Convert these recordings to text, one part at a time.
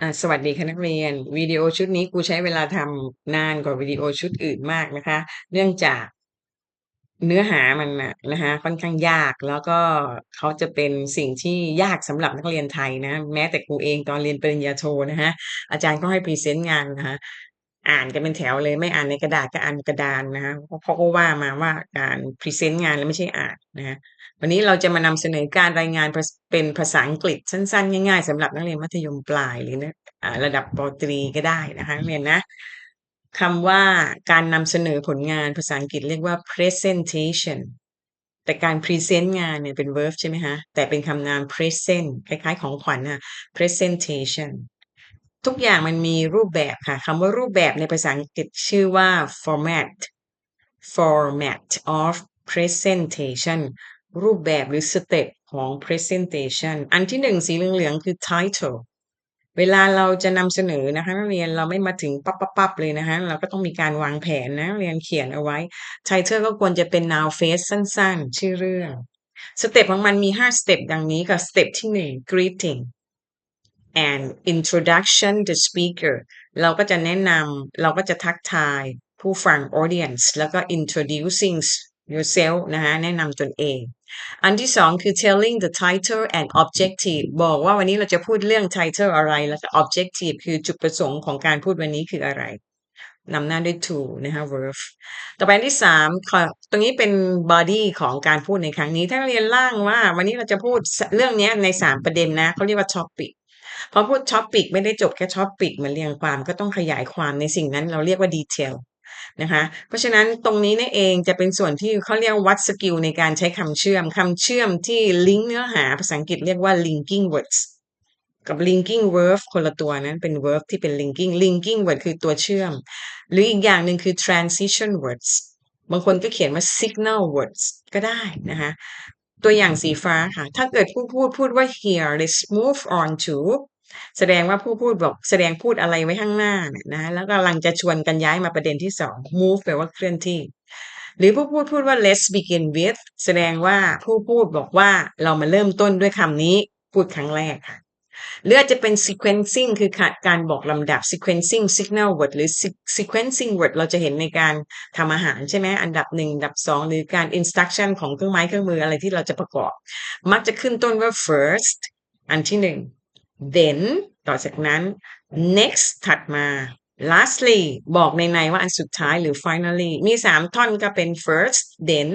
อ่าสวัสดีค่ะนักเรียน วิดีโอชุดนี้ครูใช้เวลาทำนานกว่าวิดีโอชุดอื่นมากนะคะ เนื่องจากเนื้อหามันน่ะนะคะค่อนข้างยากแล้วก็เขาจะเป็นสิ่งที่ยากสำหรับนักเรียนไทยนะ แม้แต่ครูเองตอนเรียนปริญญาโทนะคะอาจารย์ก็ให้พรีเซนต์งานนะคะ อ่านกันเป็นแถวเลยไม่อ่านในกระดาษก็อ่านกระดานนะคะเพราะเขาก็ว่ามาว่าการพรีเซนต์งานแล้วไม่ใช่อ่านนะคะวันนี้เราจะมานำเสนอการรายงานเป็นภาษาอังกฤษสั้นๆ ง่ายๆสำหรับนักเรียนมัธยมปลายหรือนะระดับปตรีก็ได้นะคะนักเรียนนะคำว่าการนำเสนอผลงานภาษาอังกฤษเรียกว่า presentation แต่การ present งานเนี่ยเป็น verb ใช่ไหมคะแต่เป็นคำนาม present คล้ายๆของขวัญนะ presentation ทุกอย่างมันมีรูปแบบค่ะคำว่ารูปแบบในภาษาอังกฤษชื่อว่า format format of presentation รูปแบบหรือสเต็ปของ presentation อันที่หนึ่งสีเหลืองๆคือ title เวลาเราจะนำเสนอนะคะนักเรียนเราไม่มาถึงปั๊บปั๊บปั๊บเลยนะคะเราก็ต้องมีการวางแผนนะเรียนเขียนเอาไว้ title ก็ควรจะเป็น noun phrase สั้นๆ ชื่อเรื่อง สเต็ปของมันมีห้าสเต็ปดังนี้ค่ะสเต็ปที่หนึ่ง greeting and introduction the speaker เราก็จะแนะนำเราก็จะทักทายผู้ฟัง audience แล้วก็ introducing yourself นะคะแนะนำตนเอง อันที่สองคือ telling the title and objective บอกว่าวันนี้เราจะพูดเรื่อง title อะไร แล้วก็ objective คือจุดประสงค์ของการพูดวันนี้คืออะไรนำหน้าด้วย to นะคะ verb ต่อไปอันที่สามตรงนี้เป็น body ของการพูดในครั้งนี้ ถ้าเรียนล่างว่าวันนี้เราจะพูดเรื่องนี้ในสามประเด็นนะเขาเรียกว่า topic พอพูด topic ไม่ได้จบแค่ topic เหมือนเรียงความก็ต้องขยายความในสิ่งนั้นเราเรียกว่า detail นะคะเพราะฉะนั้นตรงนี้นี่เองจะเป็นส่วนที่เขาเรียกวัดสกิลในการใช้คำเชื่อมคำเชื่อมที่ลิงก์เนื้อหาภาษาอังกฤษเรียกว่า linking words กับ linking verb คนละตัวนั้นเป็น verb ที่เป็น linking linking word คือตัวเชื่อม หรืออีกอย่างหนึ่งคือ transition words บางคนก็เขียนว่า signal words ก็ได้นะคะตัวอย่างสีฟ้าค่ะ ถ้าเกิดผู้พูดพูดว่า here let's move on to แสดงว่าผู้พูดบอกแสดงพูดอะไรไว้ข้างหน้าเนี่ยนะแล้วกำลังจะชวนกันย้ายมาประเด็นที่สอง move แปลว่าเคลื่อนที่ หรือผู้พูดพูดว่า let's begin with แสดงว่าผู้พูดบอกว่าเรามาเริ่มต้นด้วยคำนี้พูดครั้งแรกค่ะหรืออาจจะเป็น sequencing คือการบอกลำดับ sequencing signal word หรือ sequencing word เราจะเห็นในการทำอาหารใช่ไหมอันดับหนึ่งอันดับสองหรือการ instruction ของเครื่องไม้เครื่องมืออะไรที่เราจะประกอบ มักจะขึ้นต้นว่า first อันที่หนึ่ง then ต่อจากนั้น next ถัดมา lastly บอกในในว่าอันสุดท้ายหรือ finally มีสามท่อนก็เป็น first then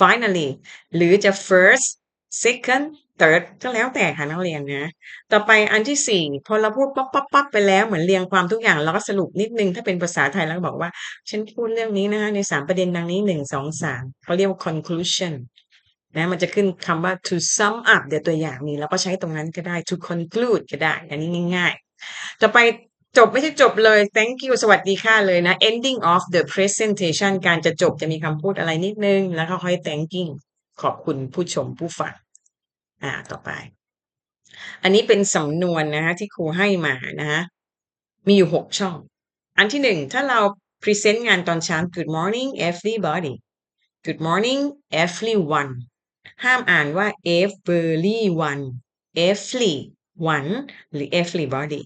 finally หรือจะ first second third ก็แล้วแต่ค่ะนักเรียนนะ ต่อไปอันที่สี่พอเราพูดป๊อปป๊อปป๊อปไปแล้วเหมือนเรียงความทุกอย่าง เราก็สรุปนิดนึง ถ้าเป็นภาษาไทยแล้วก็บอกว่า ฉันพูดเรื่องนี้นะคะในสามประเด็นดังนี้หนึ่งสองสามเขาเรียกว่า conclusion นะมันจะขึ้นคำว่า to sum up เดี๋ยวตัวอย่างนี้เราก็ใช้ตรงนั้นก็ได้ to conclude ก็ได้ อันนี้ง่ายๆ ต่อไปจบไม่ใช่จบเลย thank you สวัสดีค่ะเลยนะ ending of the presentation การจะจบจะมีคำพูดอะไรนิดนึง แล้วก็ค่อย thanking ขอบคุณผู้ชมผู้ฟัง อ่า ต่อไป อันนี้เป็นสำนวนนะคะที่ครูให้มานะคะมีอยู่หกช่อง อันที่หนึ่งถ้าเราพรีเซนต์งานตอนเช้า Good morning everybody Good morning everyone ห้ามอ่านว่า everyone everyone หรือ everybody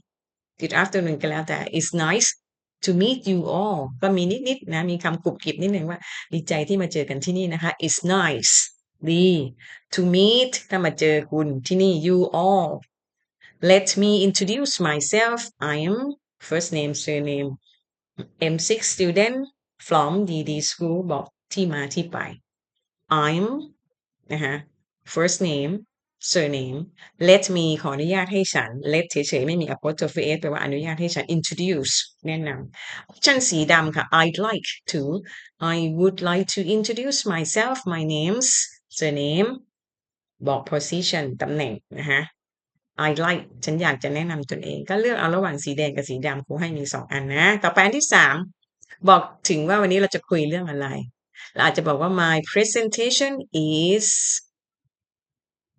Good afternoon ก็แล้วแต่ It's nice to meet you all ก็มีนิด ๆ นะ มีคำกรุบกริบนิดหนึ่งว่า ดีใจที่มาเจอกันที่นี่นะคะ It's nice ดี to meet ถ้ามาเจอคุณที่นี่ you all let me introduce myself I am first name surname M6 student from DD school บอกที่มาที่ไป I'm นะคะ first name surname let me ขออนุญาตให้ฉัน let เฉยๆ ไม่มี apostrophe s แปลว่าอนุญาตให้ฉัน introduce แนะนำชั้นสีดำค่ะ I'd like to I would like to introduce myself my name's surname บอก position ตำแหน่งนะคะ I like ฉันอยากจะแนะนำตนเอง ก็เลือกเอาระหว่างสีแดงกับสีดำครูให้มีสองอันนะ ต่อไปอันที่สามบอกถึงว่าวันนี้เราจะคุยเรื่องอะไร อาจจะบอกว่า my presentation is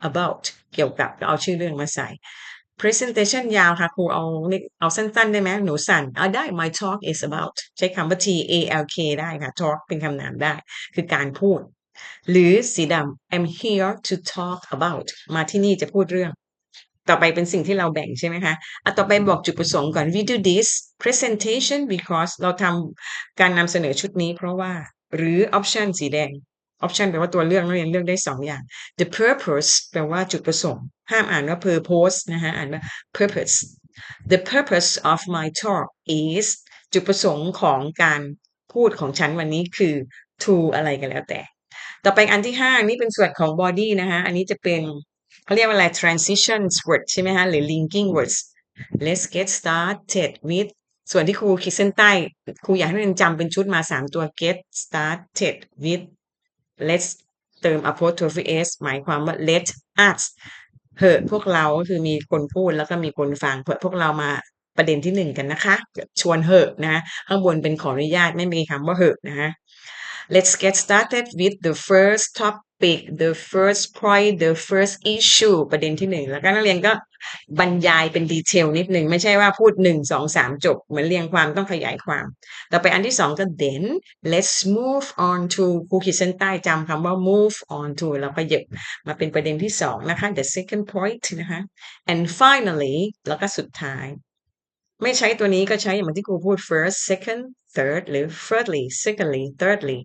about เกี่ยวกับเอาชื่อเรื่องมาใส่ presentation ยาวค่ะครูเอาเอาสั้นๆ ได้ไหมหนูสั่นเอาได้ my talk is about ใช้คำว่า T A L K ได้ค่ะ talk เป็นคำนามได้ คือการพูด หรือสีดำ I'm here to talk about มาที่นี่จะพูดเรื่อง ต่อไปเป็นสิ่งที่เราแบ่งใช่ไหมคะอะต่อไปบอกจุดประสงค์ก่อน we do this presentation because เราทำการนำเสนอชุดนี้เพราะว่า หรือ option สีแดง option แปลว่าตัวเลือกนักเรียนเลือกได้สองอย่าง the purpose แปลว่าจุดประสงค์ ห้ามอ่านว่า purpose นะคะอ่านว่า purpose the purpose of my talk is จุดประสงค์ของการพูดของฉันวันนี้คือ to อะไรกันแล้วแต่ ต่อไปอันที่ห้านี่เป็นส่วนของ body นะคะอันนี้จะเป็นเขาเรียกว่าอะไร transition word ใช่ไหมคะหรือ linking words let's get started with ส่วนที่ครูขีดเส้นใต้ครูอยากให้นักเรียนจำเป็นชุดมาสามตัว get started with let's เติม apostrophe s หมายความว่า let us เหอะพวกเราก็คือมีคนพูดแล้วก็มีคนฟังเพื่อพวกเรามาประเด็นที่หนึ่งกันนะคะ ชวนเหอะนะข้างบนเป็นขออนุญาตไม่มีคำว่าเหอะนะคะ Let's get started with the first top topic the first point the first issue ประเด็นที่หนึ่งแล้วก็นักเรียนก็บรรยายเป็นดีเทลนิดหนึ่งไม่ใช่ว่าพูดหนึ่งสองสามจบ เหมือนเรียงความต้องขยายความ ต่อไปอันที่สองก็ then let's move on to ครูขีดเส้นใต้จำคำว่า move on to แล้วก็หยิบมาเป็นประเด็นที่สองนะคะ the second point นะคะ and finally แล้วก็สุดท้ายไม่ใช้ตัวนี้ก็ใช้อย่างที่ครูพูด first second third หรือ thirdly secondly thirdly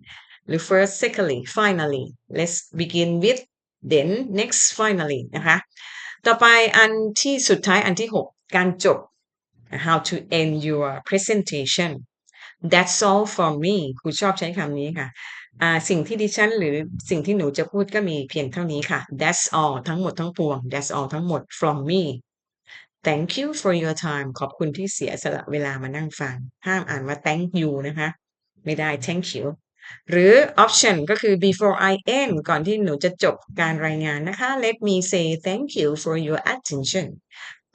หรือ first secondly finally let's begin with then next finally นะคะ ต่อไปอันที่สุดท้ายอันที่หการจบ how to end your presentation that's all for me ครูชอบใช้คำนี้ค่ะสิ่งที่ดิฉันหรือสิ่งที่หนูจะพูดก็มีเพียงเท่านี้ค่ะ that's all ทั้งหมดทั้งปวง that's all ทั้งหมด from me thank you for your time ขอบคุณที่เสียสละเวลามานั่งฟัง ห้ามอ่านว่า thank you นะคะ ไม่ได้ thank you หรือ option ก็คือ before I end ก่อนที่หนูจะจบการรายงานนะคะ let me say thank you for your attention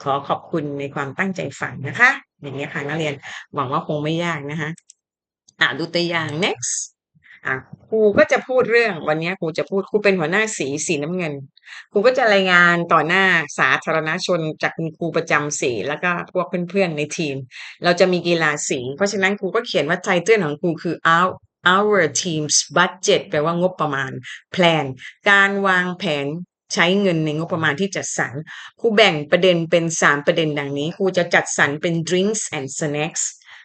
ขอขอบคุณในความตั้งใจฟังนะคะ อย่างนี้ค่ะนักเรียนหวังว่าคงไม่ยากนะคะอะดูตัวอย่าง next อะครูก็จะพูดเรื่องวันนี้ครูจะพูดครูเป็นหัวหน้าสีสีน้ำเงินครูก็จะรายงานต่อหน้าสาธารณชนจากคุณครูประจำสีแล้วก็พวกเพื่อนๆในทีม เราจะมีกีฬาสี เพราะฉะนั้นครูก็เขียนว่าไทเติลของครูคือ our our team's budget แปลว่างบประมาณ plan การวางแผนใช้เงินในงบประมาณที่จัดสรรครูแบ่งประเด็นเป็นสามประเด็นดังนี้ครูจะจัดสรรเป็น drinks and snacks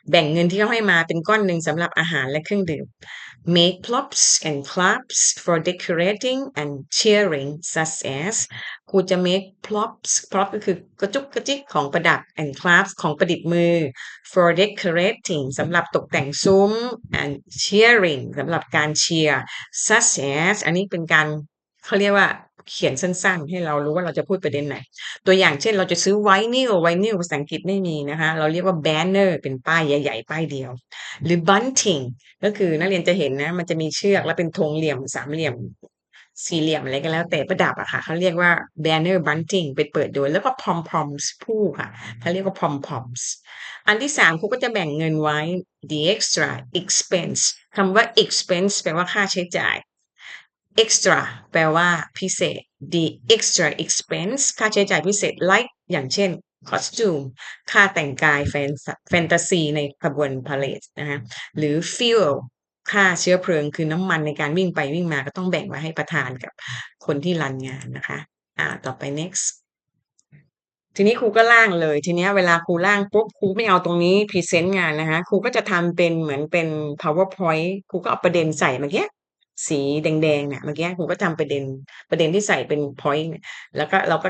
แบ่งเงินที่เขาให้มาเป็นก้อนหนึ่งสำหรับอาหารและเครื่องดื่ม make props and claps for decorating and cheering such as ครูจะ make props prop ก็คือกระจุกกระจิกของประดับ and claps ของประดิษฐ์มือ for decorating สำหรับตกแต่งซุ้ม and cheering สำหรับการเชียร์ such as อันนี้เป็นการเขาเรียกว่า เขียนสั้นๆ ให้เรารู้ว่าเราจะพูดประเด็นไหน ตัวอย่างเช่นเราจะซื้อไวนิลไวนิลภาษาอังกฤษไม่มีนะคะ เราเรียกว่า banner เป็นป้ายใหญ่ๆ ป้ายเดียว หรือ bunting ก็คือนักเรียนจะเห็นนะ มันจะมีเชือกแล้วเป็นธงเหลี่ยมสามเหลี่ยมสี่เหลี่ยมอะไรก็แล้วแต่ประดับอะค่ะเขาเรียกว่า banner bunting ไปเปิดดูแล้วก็ pom poms ผู้ค่ะเขาเรียกว่า pom poms อันที่สามครูก็จะแบ่งเงินไว้ the extra expense คำว่า expense แปลว่าค่าใช้จ่าย extra แปลว่าพิเศษ the extra expense ค่าใช้จ่ายพิเศษ like อย่างเช่น costume ค่าแต่งกายแฟนแฟนตาซีในขบวนพาเลทนะคะหรือ fuel ค่าเชื้อเพลิงคือน้ำมันในการวิ่งไปวิ่งมาก็ต้องแบ่งไว้ให้ประธานกับคนที่รันงานนะคะ อ่า ต่อไป next ทีนี้ครูก็ล่างเลย ทีนี้เวลาครูล่างปุ๊บครูไม่เอาตรงนี้พรีเซนต์งานนะคะครูก็จะทำเป็นเหมือนเป็น powerpoint ครูก็เอาประเด็นใส่เมื่อกี้ สีแดงๆเนี่ยเมื่อกี้ครูก็ทำประเด็นประเด็นที่ใส่เป็น point แล้วก็เราก็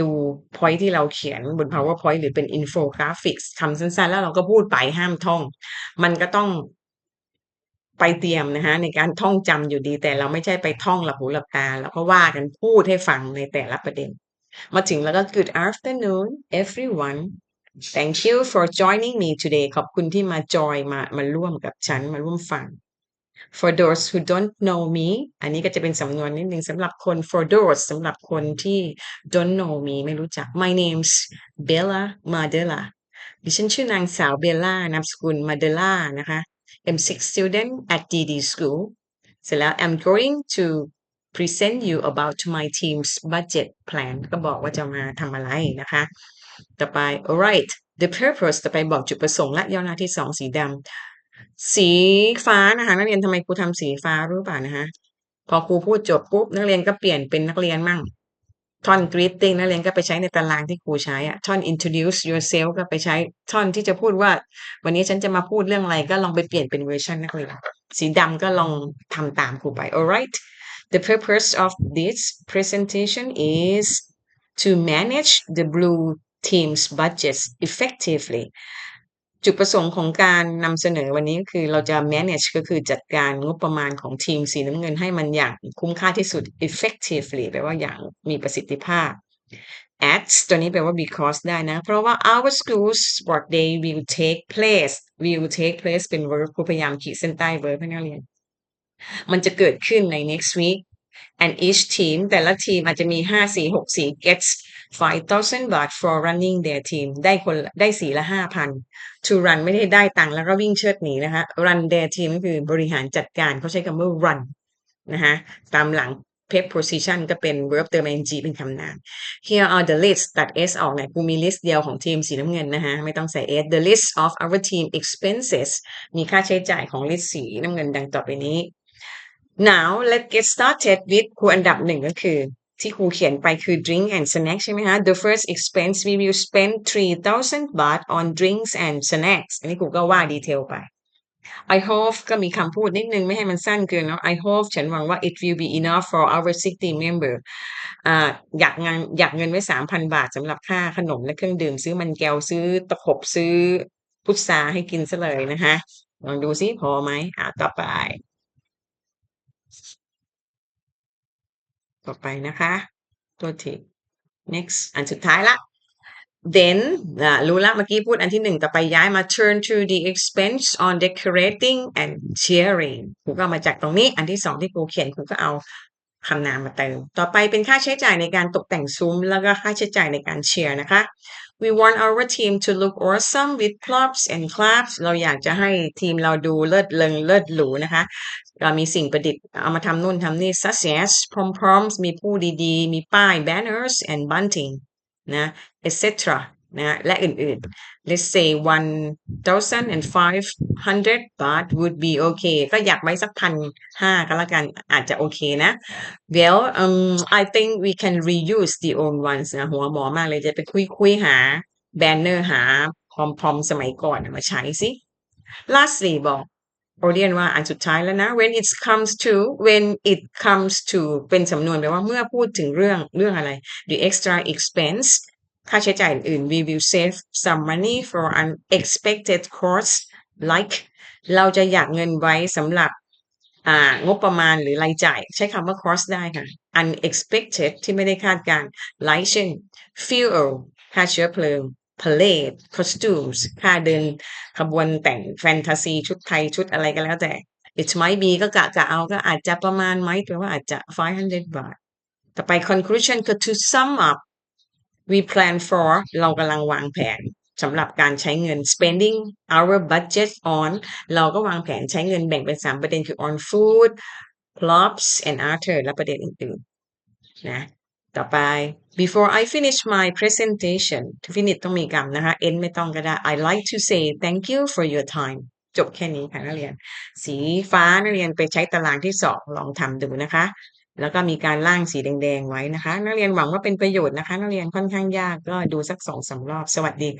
ดู point ที่เราเขียนบน powerpoint หรือเป็น infographics คำสั้นๆ แล้วเราก็พูดไปห้ามท่อง มันก็ต้องไปเตรียมนะคะในการท่องจำอยู่ดี แต่เราไม่ใช่ไปท่องหลับหูหลับตาแล้วก็ว่ากันพูดให้ฟังในแต่ละประเด็น มาถึงแล้วก็ good afternoon everyone thank you for joining me today ขอบคุณที่มาจอยมามาร่วมกับฉันมาร่วมฟัง for those who don't know me อันนี้ก็จะเป็นสำนวนนิดนึงสำหรับคน for those สำหรับคนที่ don't know me ไม่รู้จัก my name's Bella Madela ดิฉันชื่อนางสาวเบลล่านามสกุล Madela นะคะ I'm six student at DD School เสร็จแล้ว I'm going to present you about my team's budget plan ก็บอกว่าจะมาทำอะไรนะคะ ต่อไป alright the purpose ต่อไปบอกจุดประสงค์และย่อหน้าที่สองสีดำ สีฟ้านะคะนักเรียนทำไมครูทำสีฟ้ารู้ป่ะนะคะพอครูพูดจบปุ๊บนักเรียนก็เปลี่ยนเป็นนักเรียนมั่งท่อน greeting นักเรียนก็ไปใช้ในตารางที่ครูใช้อะท่อน introduce yourself ก็ไปใช้ท่อนที่จะพูดว่า วันนี้ฉันจะมาพูดเรื่องอะไรก็ลองไปเปลี่ยนเป็นเวอร์ชันนักเรียนสีดำก็ลองทำตามครูไป alright the purpose of this presentation is to manage the blue team's budgets effectively จุดประสงค์ของการนำเสนอวันนี้ก็คือเราจะ manage ก็คือจัดการงบประมาณของทีมสีน้ำเงินให้มันอย่างคุ้มค่าที่สุด effectively แปลว่าอย่างมีประสิทธิภาพ at ตัวนี้แปลว่า because ได้นะ เพราะว่า our school sport day will take place will take place เป็น verb ครูพยายามขีดเส้นใต้ verb ให้นักเรียน มันจะเกิดขึ้นใน next week and each team แต่ละทีมอาจจะมี5 4 6 4 gets 5,000บาท for running their team ได้คนได้สีละ 5,000 to run ไม่ได้ได้ตังค์แล้วก็วิ่งเชิดหนีนะคะ run their team ก็คือบริหารจัดการเขาใช้คำว่า run นะคะตามหลัง preposition ก็เป็น verb เติม ing เป็นคำนาม here are the list ตัด s ออกเนี่ยกูมี list เดียวของทีมสีน้ำเงินนะคะไม่ต้องใส่ s the list of our team expenses มีค่าใช้จ่ายของ list สีน้ำเงินดังต่อไปนี้ now let's get started with ครูอันดับหนึ่งก็คือ ที่ครูเขียนไปคือ drink and snack ใช่ไหมคะ the first expense we will spend 3,000บาท on drinks and snacks อันนี้ครูก็ว่าดีเทลไป I hope ก็มีคำพูดนิดนึงไม่ให้มันสั้นเกินเนาะ I hope ฉันหวังว่า it will be enough for our 60 member อ่าอยากงานอยากเงินไว้ 3,000 บาทสำหรับค่าขนมและเครื่องดื่ม ซื้อมันแก้วซื้อตะขบซื้อพุทราให้กินซะเลยนะคะลองดูซิพอไหมอ่าต่อไป ต่อไปนะคะตัวที next อันสุดท้ายละ then นะรู้ละเมื่อกี้พูดอันที่หนึ่งต่อไปย้ายมา turn to the expense on decorating and cheering ครูก็มาจากตรงนี้ อันที่สองที่ครูเขียนครูก็เอาคำนามมาเติม ต่อไปเป็นค่าใช้จ่ายในการตกแต่งซุ้ม แล้วก็ค่าใช้จ่ายในการเชียร์นะคะ we want our team to look awesome with props and claps เราอยากจะให้ทีมเราดูเลิศเลิงเลิศหรูนะคะ เรามีสิ่งประดิษฐ์เอามาทำนู่นทำนี่ such as pom-poms มีผู้ดีๆ มีป้าย banners and bunting นะ etc นะและอื่นๆ let's say 1,500บาท would be okay ก็อยากไว้สักพันห้าก็แล้วกันอาจจะโอเคนะ well um I think we can reuse the old ones นะหัวหมอมากเลยจะไปคุยคุยหา banner หาพรอมๆ สมัยก่อนมาใช้สิ lastly บอกโอเรียนว่าอันสุดท้ายแล้วนะ when it comes to when it comes to เป็นสำนวนแปลว่าเมื่อพูดถึงเรื่องเรื่องอะไร the extra expense ค่าใช้จ่ายอื่น we will save some money for unexpected costs like เราจะอยากเงินไว้สำหรับงบประมาณหรือรายจ่าย ใช้คำว่า cost ได้ค่ะ unexpected ที่ไม่ได้คาดการ like เช่น fuel ค่าเชื้อเพลิง parade costumes ค่าเดินขบวนแต่งแฟนตาซี ชุดไทยชุดอะไรก็แล้วแต่ it might be ก็กะกะเอาก็อาจจะประมาณไหมแปลว่าอาจจะ 500 บาท ต่อไป conclusion ก็ to sum up we plan for เรากำลังวางแผนสำหรับการใช้เงิน spending our budget on เราก็วางแผนใช้เงินแบ่งเป็น 3 ประเด็นคือ on food props and other และประเด็นอื่นๆ นะ ต่อไป before I finish my presentation finish ต้องมีกรรมนะคะ end ไม่ต้องก็ได้ I like to say thank you for your time จบแค่นี้ค่ะนักเรียน สีฟ้านักเรียนไปใช้ตารางที่สองลองทำดูนะคะ แล้วก็มีการล่างสีแดงๆไว้นะคะ นักเรียนหวังว่าเป็นประโยชน์นะคะ นักเรียนค่อนข้างยากก็ดูสักสองสารอบ สวัสดี